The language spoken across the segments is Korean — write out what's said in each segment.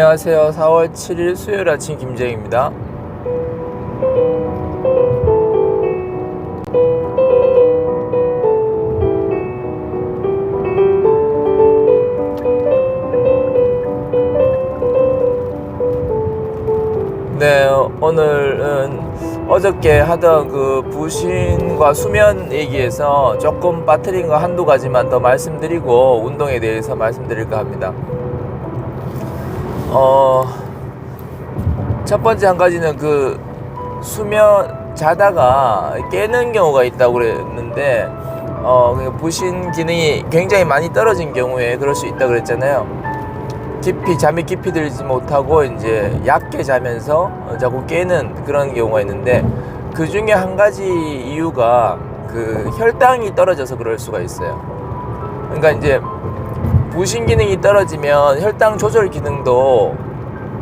안녕하세요. 4월 7일 수요일 아침 김재입니다. 네, 오늘은 어저께 하던 그 부신과 수면 얘기에서 조금 빠뜨린 거 한두 가지만 더 말씀드리고 운동에 대해서 말씀드릴까 합니다. 어, 첫 번째 한 가지는 그 수면 자다가 깨는 경우가 있다고 그랬는데 어, 그 부신 기능이 굉장히 많이 떨어진 경우에 그럴 수 있다 그랬잖아요. 깊이 잠이 깊이 들지 못하고 이제 얕게 자면서 어, 자꾸 깨는 그런 경우가 있는데 그 중에 한 가지 이유가 그 혈당이 떨어져서 그럴 수가 있어요. 그러니까 이제 부신 기능이 떨어지면 혈당 조절 기능도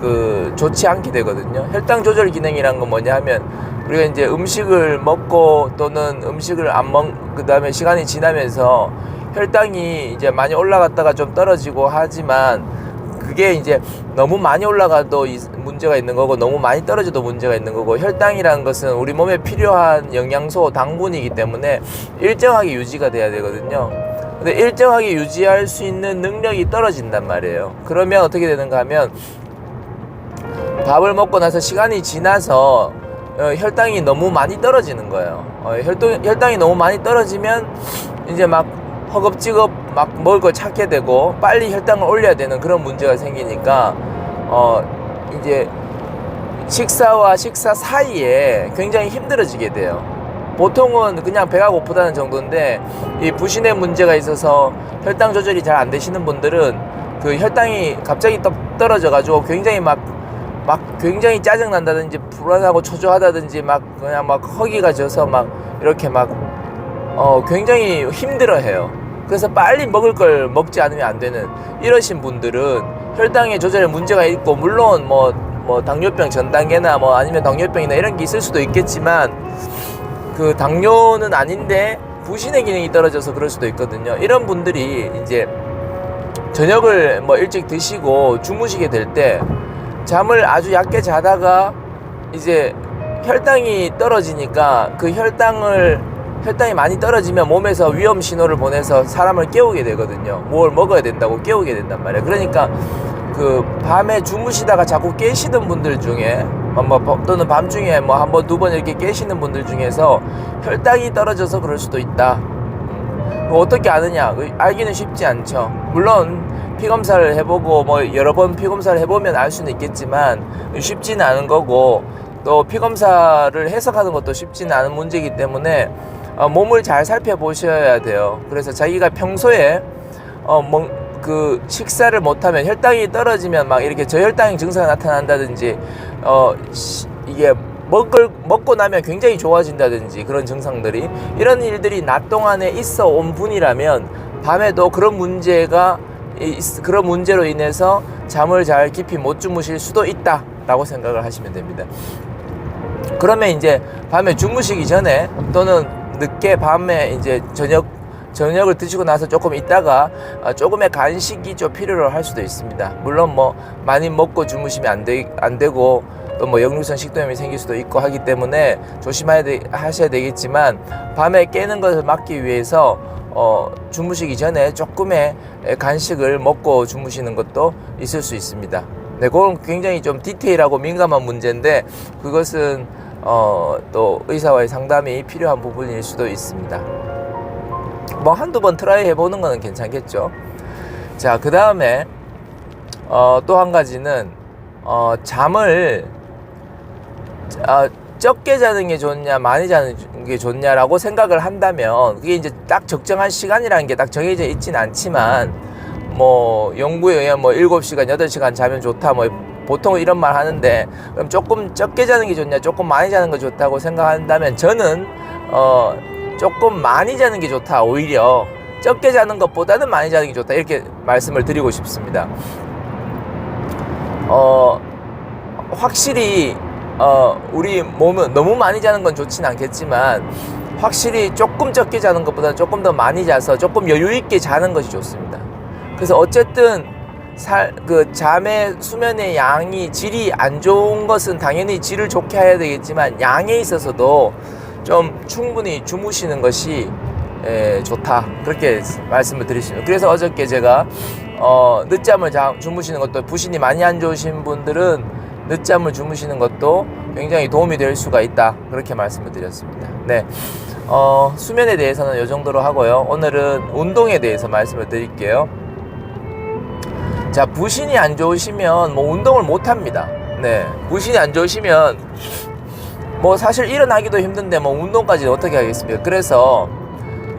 그 좋지 않게 되거든요. 혈당 조절 기능이란 건 뭐냐 하면 우리가 이제 음식을 먹고 또는 음식을 안 먹, 그 다음에 시간이 지나면서 혈당이 이제 많이 올라갔다가 좀 떨어지고 하지만 그게 이제 너무 많이 올라가도 이- 문제가 있는 거고 너무 많이 떨어져도 문제가 있는 거고 혈당이라는 것은 우리 몸에 필요한 영양소 당분이기 때문에 일정하게 유지가 돼야 되거든요. 근데 일정하게 유지할 수 있는 능력이 떨어진단 말이에요. 그러면 어떻게 되는가 하면 밥을 먹고 나서 시간이 지나서 어, 혈당이 너무 많이 떨어지는 거예요. 어, 혈당, 혈당이 너무 많이 떨어지면 이제 막 허겁지겁 막 먹을 걸 찾게 되고 빨리 혈당을 올려야 되는 그런 문제가 생기니까 어 이제 식사와 식사 사이에 굉장히 힘들어지게 돼요. 보통은 그냥 배가 고프다는 정도인데 이 부신의 문제가 있어서 혈당 조절이 잘 안 되시는 분들은 그 혈당이 갑자기 떠- 떨어져 가지고 굉장히 막 막 굉장히 짜증 난다든지 불안하고 초조하다든지 막 그냥 막 허기가 져서 막 이렇게 막 어, 굉장히 힘들어해요. 그래서 빨리 먹을 걸 먹지 않으면 안 되는 이러신 분들은 혈당의 조절에 문제가 있고 물론 뭐, 뭐 당뇨병 전 단계나 뭐 아니면 당뇨병이나 이런 게 있을 수도 있겠지만 그 당뇨는 아닌데 부신의 기능이 떨어져서 그럴 수도 있거든요. 이런 분들이 이제 저녁을 뭐 일찍 드시고 주무시게 될 때 잠을 아주 얕게 자다가 이제 혈당이 떨어지니까 그 혈당을 혈당이 많이 떨어지면 몸에서 위험 신호를 보내서 사람을 깨우게 되거든요. 뭘 먹어야 된다고 깨우게 된단 말이에요. 그러니까 그 밤에 주무시다가 자꾸 깨시는 분들 중에 뭐, 뭐 또는 밤중에 뭐 한 번 두 번 이렇게 깨시는 분들 중에서 혈당이 떨어져서 그럴 수도 있다. 뭐 어떻게 아느냐? 그 알기는 쉽지 않죠. 물론 피 검사를 해보고 뭐 여러 번 피 검사를 해보면 알 수는 있겠지만 쉽지는 않은 거고 또 피 검사를 해석하는 것도 쉽지는 않은 문제이기 때문에 어, 몸을 잘 살펴보셔야 돼요. 그래서 자기가 평소에 어, 뭐, 그 식사를 못하면 혈당이 떨어지면 막 이렇게 저혈당 증상이 나타난다든지 어, 시- 이게 먹을 먹고 나면 굉장히 좋아진다든지 그런 증상들이 이런 일들이 낮 동안에 있어 온 분이라면 밤에도 그런 문제가 있- 그런 문제로 인해서 잠을 잘 깊이 못 주무실 수도 있다라고 생각을 하시면 됩니다. 그러면 이제 밤에 주무시기 전에 또는 늦게 밤에 이제 저녁 저녁을 드시고 나서 조금 있다가 어, 조금의 간식이 좀 필요로 할 수도 있습니다. 물론 뭐 많이 먹고 주무시면 안, 되, 안 되고 또 뭐 역류성 식도염이 생길 수도 있고 하기 때문에 조심해야 되, 하셔야 되겠지만 밤에 깨는 것을 막기 위해서 어, 주무시기 전에 조금의 간식을 먹고 주무시는 것도 있을 수 있습니다. 네, 그건 굉장히 좀 디테일하고 민감한 문제인데 그것은 어, 또 의사와의 상담이 필요한 부분일 수도 있습니다. 뭐 한두 번 트라이 해보는 거는 괜찮겠죠. 자, 그 다음에 어, 또 한 가지는 어, 잠을 어, 적게 자는 게 좋냐, 많이 자는 게 좋냐라고 생각을 한다면 그게 이제 딱 적정한 시간이라는 게 딱 정해져 있진 않지만 뭐 연구에 의하면 뭐 7시간, 8시간 자면 좋다 뭐 보통 이런 말 하는데 그럼 조금 적게 자는 게 좋냐, 조금 많이 자는 게 좋다고 생각한다면 저는 어 조금 많이 자는 게 좋다 오히려 적게 자는 것보다는 많이 자는 게 좋다 이렇게 말씀을 드리고 싶습니다. 어 확실히 어 우리 몸은 너무 많이 자는 건 좋진 않겠지만 확실히 조금 적게 자는 것보다 조금 더 많이 자서 조금 여유 있게 자는 것이 좋습니다. 그래서 어쨌든 살 그 잠의 수면의 양이 질이 안 좋은 것은 당연히 질을 좋게 해야 되겠지만 양에 있어서도 좀 충분히 주무시는 것이 에, 좋다 그렇게 말씀을 드리시죠. 그래서 어저께 제가 어, 늦잠을 자, 주무시는 것도 부신이 많이 안 좋으신 분들은 늦잠을 주무시는 것도 굉장히 도움이 될 수가 있다 그렇게 말씀을 드렸습니다. 네. 어, 수면에 대해서는 이 정도로 하고요. 오늘은 운동에 대해서 말씀을 드릴게요. 자, 부신이 안 좋으시면 뭐 운동을 못 합니다. 네. 부신이 안 좋으시면 뭐 사실 일어나기도 힘든데 뭐 운동까지 어떻게 하겠습니까? 그래서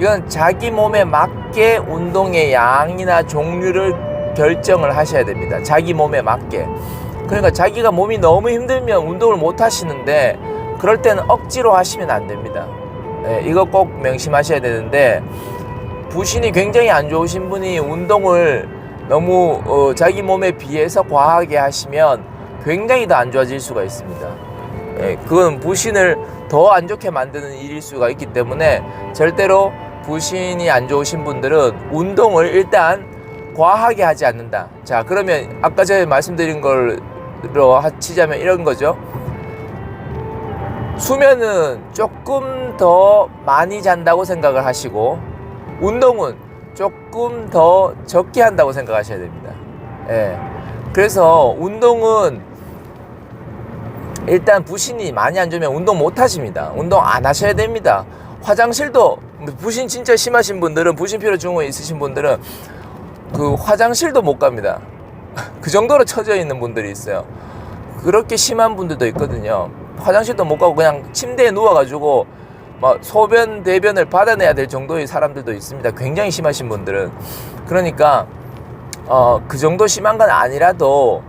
이건 자기 몸에 맞게 운동의 양이나 종류를 결정을 하셔야 됩니다. 자기 몸에 맞게. 그러니까 자기가 몸이 너무 힘들면 운동을 못 하시는데 그럴 때는 억지로 하시면 안 됩니다. 네, 이거 꼭 명심하셔야 되는데 부신이 굉장히 안 좋으신 분이 운동을 너무 어, 자기 몸에 비해서 과하게 하시면 굉장히 더 안 좋아질 수가 있습니다. 예, 그건 부신을 더 안 좋게 만드는 일일 수가 있기 때문에 절대로 부신이 안 좋으신 분들은 운동을 일단 과하게 하지 않는다. 자, 그러면 아까 전에 말씀드린 걸로 치자면 이런 거죠. 수면은 조금 더 많이 잔다고 생각을 하시고 운동은 조금 더 적게 한다고 생각하셔야 됩니다. 예. 그래서 운동은 일단 부신이 많이 안 좋으면 운동 못 하십니다. 운동 안 하셔야 됩니다. 화장실도 부신 진짜 심하신 분들은 부신 피로 증후군 있으신 분들은 그 화장실도 못 갑니다. 그 정도로 처져 있는 분들이 있어요. 그렇게 심한 분들도 있거든요. 화장실도 못 가고 그냥 침대에 누워가지고 막 소변 대변을 받아내야 될 정도의 사람들도 있습니다. 굉장히 심하신 분들은 그러니까 어, 그 정도 심한 건 아니라도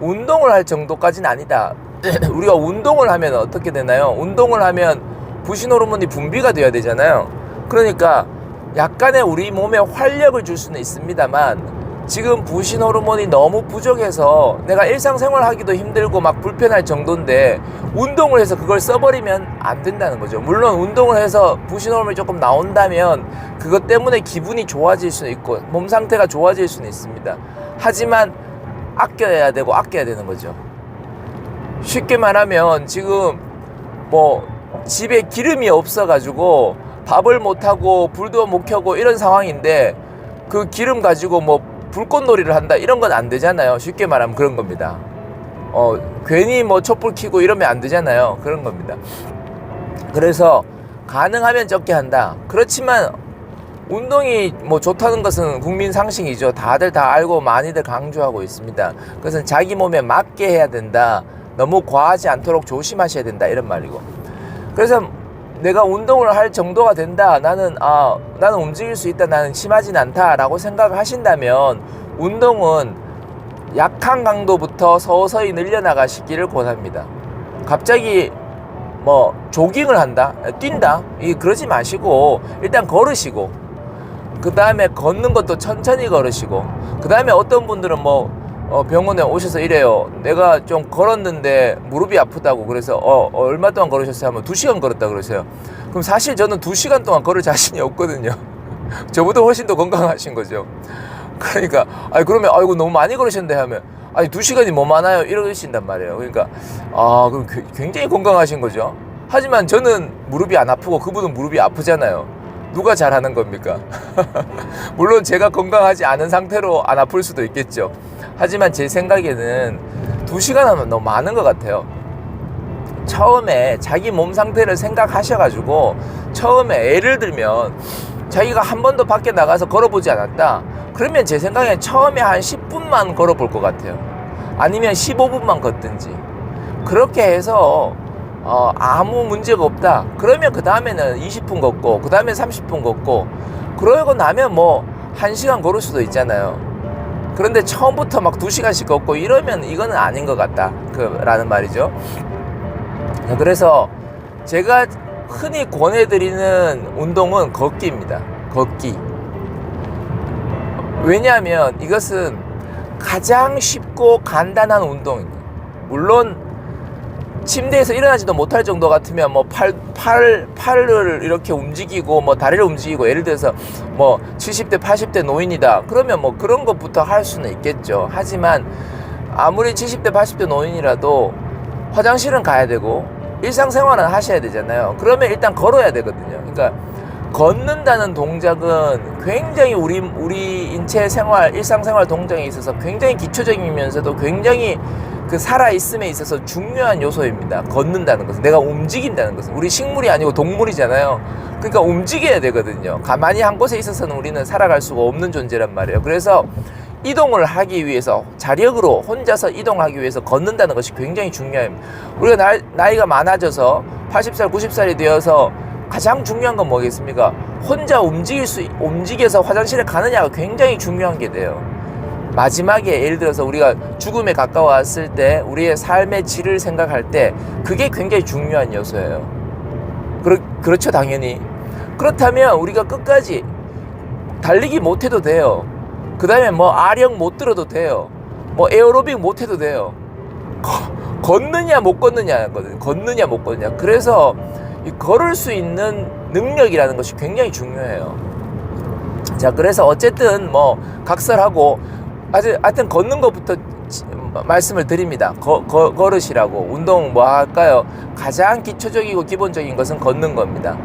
운동을 할 정도까지는 아니다. 우리가 운동을 하면 어떻게 되나요? 운동을 하면 부신 호르몬이 분비가 돼야 되잖아요. 그러니까 약간의 우리 몸에 활력을 줄 수는 있습니다만 지금 부신 호르몬이 너무 부족해서 내가 일상생활 하기도 힘들고 막 불편할 정도인데 운동을 해서 그걸 써버리면 안 된다는 거죠. 물론 운동을 해서 부신 호르몬이 조금 나온다면 그것 때문에 기분이 좋아질 수는 있고 몸 상태가 좋아질 수는 있습니다. 하지만 아껴야 되고 아껴야 되는 거죠. 쉽게 말하면 지금 뭐 집에 기름이 없어가지고 밥을 못하고 불도 못 켜고 이런 상황인데 그 기름 가지고 뭐 불꽃놀이를 한다 이런 건 안 되잖아요. 쉽게 말하면 그런 겁니다. 어 괜히 뭐 촛불 켜고 이러면 안 되잖아요. 그런 겁니다. 그래서 가능하면 적게 한다. 그렇지만 운동이 뭐 좋다는 것은 국민 상식이죠. 다들 다 알고 많이들 강조하고 있습니다. 그것은 자기 몸에 맞게 해야 된다. 너무 과하지 않도록 조심하셔야 된다. 이런 말이고. 그래서 내가 운동을 할 정도가 된다. 나는 아 나는 움직일 수 있다. 나는 심하진 않다라고 생각을 하신다면 운동은 약한 강도부터 서서히 늘려나가시기를 권합니다. 갑자기 뭐 조깅을 한다, 뛴다, 이 그러지 마시고 일단 걸으시고 그 다음에 걷는 것도 천천히 걸으시고 그 다음에 어떤 분들은 뭐 어, 병원에 오셔서 이래요. 내가 좀 걸었는데 무릎이 아프다고 그래서 어, 어, 얼마 동안 걸으셨어요? 하면 두 시간 걸었다 그러세요. 그럼 사실 저는 두 시간 동안 걸을 자신이 없거든요. 저보다 훨씬 더 건강하신 거죠. 그러니까 아니 그러면 아이고 너무 많이 걸으셨는데 하면 아니 두 시간이 뭐 많아요 이러신단 말이에요. 그러니까 아 그럼 그- 굉장히 건강하신 거죠. 하지만 저는 무릎이 안 아프고 그분은 무릎이 아프잖아요. 누가 잘하는 겁니까? 물론 제가 건강하지 않은 상태로 안 아플 수도 있겠죠. 하지만 제 생각에는 두 시간 하면 너무 많은 것 같아요. 처음에 자기 몸 상태를 생각하셔가지고 처음에 예를 들면 자기가 한 번도 밖에 나가서 걸어보지 않았다. 그러면 제 생각엔 처음에 한 10분만 걸어볼 것 같아요. 아니면 15분만 걷든지. 그렇게 해서 어, 아무 문제가 없다. 그러면 그 다음에는 20분 걷고, 그 다음에 30분 걷고, 그러고 나면 뭐 1시간 걸을 수도 있잖아요. 그런데 처음부터 막 2시간씩 걷고 이러면 이거는 아닌 것 같다. 그, 라는 말이죠. 자, 그래서 제가 흔히 권해드리는 운동은 걷기입니다. 걷기. 왜냐하면 이것은 가장 쉽고 간단한 운동입니다. 물론 침대에서 일어나지도 못할 정도 같으면 뭐 팔, 팔, 팔을 이렇게 움직이고 뭐 다리를 움직이고 예를 들어서 뭐 70대, 80대 노인이다. 그러면 뭐 그런 것부터 할 수는 있겠죠. 하지만 아무리 70대, 80대 노인이라도 화장실은 가야 되고 일상생활은 하셔야 되잖아요. 그러면 일단 걸어야 되거든요. 그러니까 걷는다는 동작은 굉장히 우리 우리 인체 생활 일상생활 동작에 있어서 굉장히 기초적이면서도 굉장히 그 살아 있음에 있어서 중요한 요소입니다. 걷는다는 것은 내가 움직인다는 것은 우리 식물이 아니고 동물이잖아요. 그러니까 움직여야 되거든요. 가만히 한 곳에 있어서는 우리는 살아갈 수가 없는 존재란 말이에요. 그래서 이동을 하기 위해서 자력으로 혼자서 이동하기 위해서 걷는다는 것이 굉장히 중요합니다. 우리가 나이, 나이가 많아져서 80살, 90살이 되어서 가장 중요한 건 뭐겠습니까? 혼자 움직일 수, 움직여서 화장실에 가느냐가 굉장히 중요한 게 돼요. 마지막에 예를 들어서 우리가 죽음에 가까웠을 때 우리의 삶의 질을 생각할 때 그게 굉장히 중요한 요소예요. 그렇, 그렇죠, 당연히. 그렇다면 우리가 끝까지 달리기 못해도 돼요. 그 다음에 뭐 아령 못 들어도 돼요. 뭐 에어로빅 못해도 돼요. 거- 걷느냐 못 걷느냐거든. 걷느냐 못 걷느냐. 그래서 이 걸을 수 있는 능력이라는 것이 굉장히 중요해요. 자, 그래서 어쨌든 뭐 각설하고 아주 하여튼 걷는 것부터 지- 말씀을 드립니다. 거, 거, 걸으시라고 운동 뭐 할까요? 가장 기초적이고 기본적인 것은 걷는 겁니다.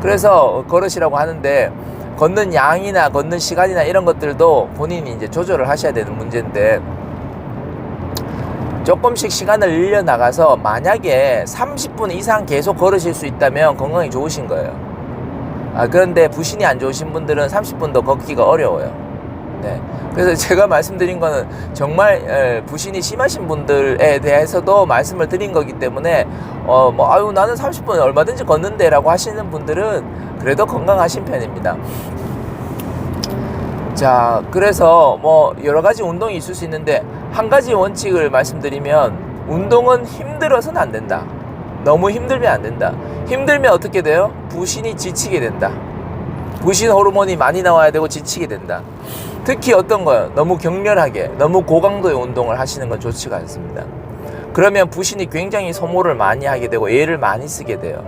그래서 걸으시라고 하는데 걷는 양이나 걷는 시간이나 이런 것들도 본인이 이제 조절을 하셔야 되는 문제인데 조금씩 시간을 늘려 나가서 만약에 30분 이상 계속 걸으실 수 있다면 건강이 좋으신 거예요. 아, 그런데 부신이 안 좋으신 분들은 30분도 걷기가 어려워요. 네. 그래서 제가 말씀드린 거는 정말 에, 부신이 심하신 분들에 대해서도 말씀을 드린 거기 때문에 어, 뭐, 아유, 나는 30분 얼마든지 걷는데 라고 하시는 분들은 그래도 건강하신 편입니다. 자, 그래서 뭐 여러 가지 운동이 있을 수 있는데 한 가지 원칙을 말씀드리면 운동은 힘들어서는 안 된다. 너무 힘들면 안 된다. 힘들면 어떻게 돼요? 부신이 지치게 된다. 부신 호르몬이 많이 나와야 되고 지치게 된다. 특히 어떤 거요? 너무 격렬하게, 너무 고강도의 운동을 하시는 건 좋지가 않습니다. 그러면 부신이 굉장히 소모를 많이 하게 되고 애를 많이 쓰게 돼요.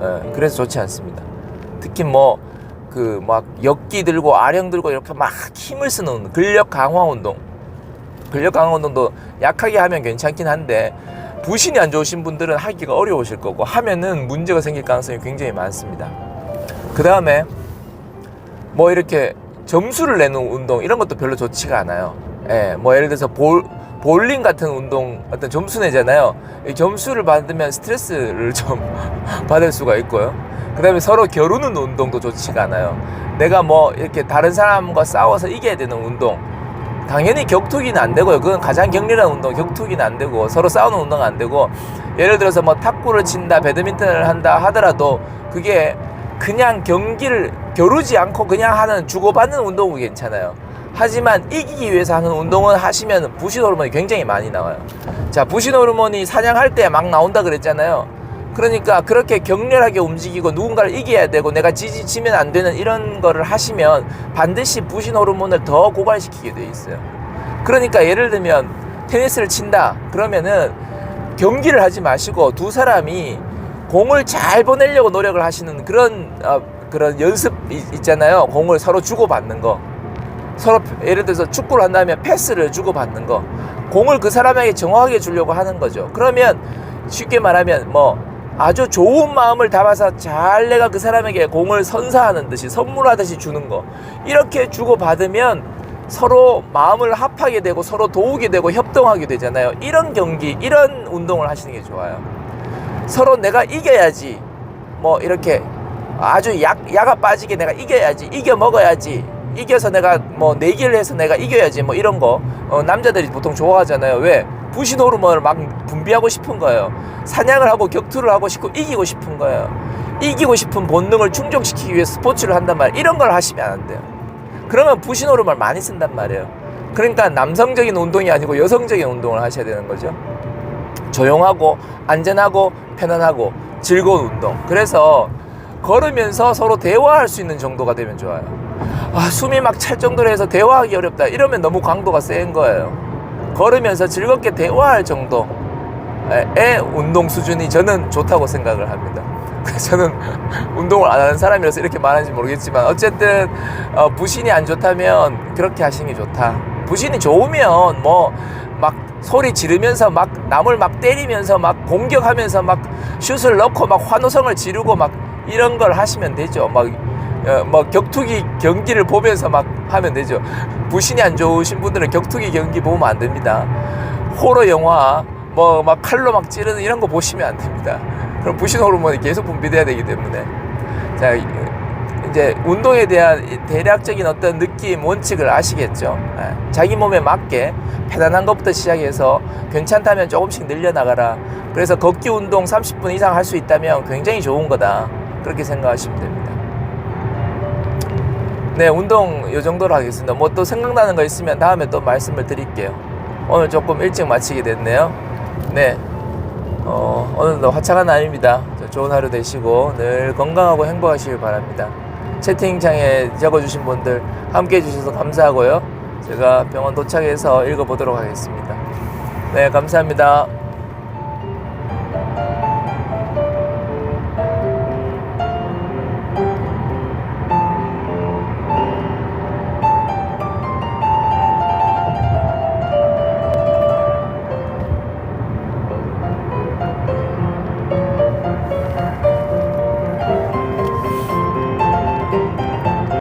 예, 그래서 좋지 않습니다. 특히 뭐 그 막 역기 들고 아령 들고 이렇게 막 힘을 쓰는 근력 강화 운동. 근력 강화 운동도 약하게 하면 괜찮긴 한데 부신이 안 좋으신 분들은 하기가 어려우실 거고 하면은 문제가 생길 가능성이 굉장히 많습니다. 그 다음에 뭐 이렇게 점수를 내는 운동 이런 것도 별로 좋지가 않아요. 예, 뭐 예를 들어서 볼 볼링 같은 운동 어떤 점수 내잖아요. 이 점수를 받으면 스트레스를 좀 받을 수가 있고요. 그 다음에 서로 겨루는 운동도 좋지가 않아요. 내가 뭐 이렇게 다른 사람과 싸워서 이겨야 되는 운동. 당연히 격투기는 안 되고요. 그건 가장 격렬한 운동, 격투기는 안 되고 서로 싸우는 운동은 안 되고 예를 들어서 뭐 탁구를 친다, 배드민턴을 한다 하더라도 그게 그냥 경기를 겨루지 않고 그냥 하는 주고받는 운동은 괜찮아요. 하지만 이기기 위해서 하는 운동은 하시면 부신 호르몬이 굉장히 많이 나와요. 자, 부신 호르몬이 사냥할 때 막 나온다 그랬잖아요. 그러니까 그렇게 격렬하게 움직이고 누군가를 이겨야 되고 내가 지지치면 안 되는 이런 거를 하시면 반드시 부신 호르몬을 더 고갈시키게 돼 있어요. 그러니까 예를 들면 테니스를 친다 그러면은 경기를 하지 마시고 두 사람이 공을 잘 보내려고 노력을 하시는 그런 어, 그런 연습 이- 있잖아요. 공을 서로 주고받는 거. 서로 예를 들어서 축구를 한다면 패스를 주고받는 거. 공을 그 사람에게 정확하게 주려고 하는 거죠. 그러면 쉽게 말하면 뭐 아주 좋은 마음을 담아서 잘 내가 그 사람에게 공을 선사하는 듯이 선물하듯이 주는 거. 이렇게 주고받으면 서로 마음을 합하게 되고 서로 도우게 되고 협동하게 되잖아요. 이런 경기, 이런 운동을 하시는 게 좋아요. 서로 내가 이겨야지. 뭐 이렇게 아주 약, 야가 빠지게 내가 이겨야지. 이겨 먹어야지. 이겨서 내가 뭐 내기를 해서 내가 이겨야지. 뭐 이런 거. 어, 남자들이 보통 좋아하잖아요. 왜? 부신 호르몬을 막 분비하고 싶은 거예요. 사냥을 하고 격투를 하고 싶고 이기고 싶은 거예요. 이기고 싶은 본능을 충족시키기 위해 스포츠를 한단 말이에요. 이런 걸 하시면 안 돼요. 그러면 부신 호르몬을 많이 쓴단 말이에요. 그러니까 남성적인 운동이 아니고 여성적인 운동을 하셔야 되는 거죠. 조용하고 안전하고 편안하고 즐거운 운동. 그래서 걸으면서 서로 대화할 수 있는 정도가 되면 좋아요. 아, 숨이 막 찰 정도로 해서 대화하기 어렵다. 이러면 너무 강도가 센 거예요. 걸으면서 즐겁게 대화할 정도. 의 운동 수준이 저는 좋다고 생각을 합니다. 저는 운동을 안 하는 사람이라서 이렇게 말하는지 모르겠지만 어쨌든 어, 부신이 안 좋다면 그렇게 하시는 게 좋다. 부신이 좋으면 뭐 막 소리 지르면서 막 남을 막 때리면서 막 공격하면서 막 슛을 넣고 막 환호성을 지르고 막 이런 걸 하시면 되죠. 막 어, 뭐 격투기 경기를 보면서 막 하면 되죠. 부신이 안 좋으신 분들은 격투기 경기 보면 안 됩니다. 호러 영화 뭐 막 칼로 막 찌르는 이런 거 보시면 안 됩니다. 그럼 부신 호르몬이 계속 분비돼야 되기 때문에 자 이- 이제 운동에 대한 이 대략적인 어떤 느낌 원칙을 아시겠죠? 예, 자기 몸에 맞게 편안한 것부터 시작해서 괜찮다면 조금씩 늘려나가라. 그래서 걷기 운동 30분 이상 할 수 있다면 굉장히 좋은 거다. 그렇게 생각하시면 됩니다. 네, 운동 이 정도로 하겠습니다. 뭐 또 생각나는 거 있으면 다음에 또 말씀을 드릴게요. 오늘 조금 일찍 마치게 됐네요. 네. 어, 오늘도 화창한 날입니다. 자, 좋은 하루 되시고 늘 건강하고 행복하시길 바랍니다. 채팅창에 적어주신 분들 함께 해주셔서 감사하고요. 제가 병원 도착해서 읽어보도록 하겠습니다. 네, 감사합니다.